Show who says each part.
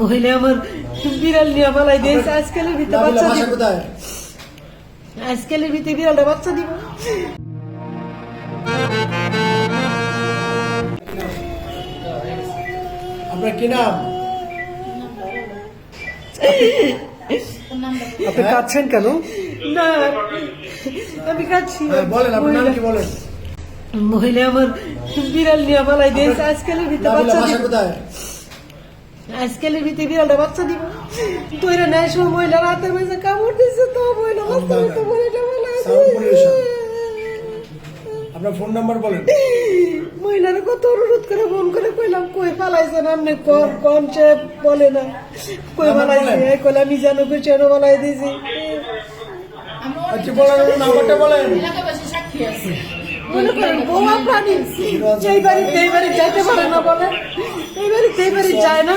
Speaker 1: মহিলা আমার বিড়াল নিয়ে পালাই দিয়েছে। আজকালের ভিতরে বাচ্চা আজকালের ভিতরে বিড়ালটা বাচ্চা দিব।
Speaker 2: আপনার কি নাম?
Speaker 3: আপনি কাঁদছেন কেন?
Speaker 1: না আমি কাচ্ছি
Speaker 2: হ্যাঁ, বলেন আপনার নাম কি বলেন?
Speaker 1: মহিলা আমার বিড়াল নিয়ে পালাই দিয়েছে। আজকালের ভিতরে বাচ্চা দিব।
Speaker 2: কোথায়?
Speaker 1: আজকালের ভিতরে বিড়ালটা বাচ্চা দিব। তৈরা নেয় সময় মহিলা রাতের মাঝে কামড় দিচ্ছে তো মহিলা বাচ্চা দিতে মহিলা।
Speaker 2: আপনার ফোন নাম্বার বলেন।
Speaker 1: মহিলারা কত অনুরোধ করে ফোন করে কইলাম কই পালাইছেন আপনি কোন কোন সে বলে না। কই পালাইছে? এই কইলা আমি জানো পেছনে পালাই দিয়েছি
Speaker 2: আচ্ছা বলেন নাম্বারটা বলেন।
Speaker 4: এলাকাবাসী সাক্ষী আছে।
Speaker 1: মনে করেন বৌমা প্রাণী যেই বাড়িতে এই বাড়ি যাইতে পারে না বলে এই বাড়ি যায় না।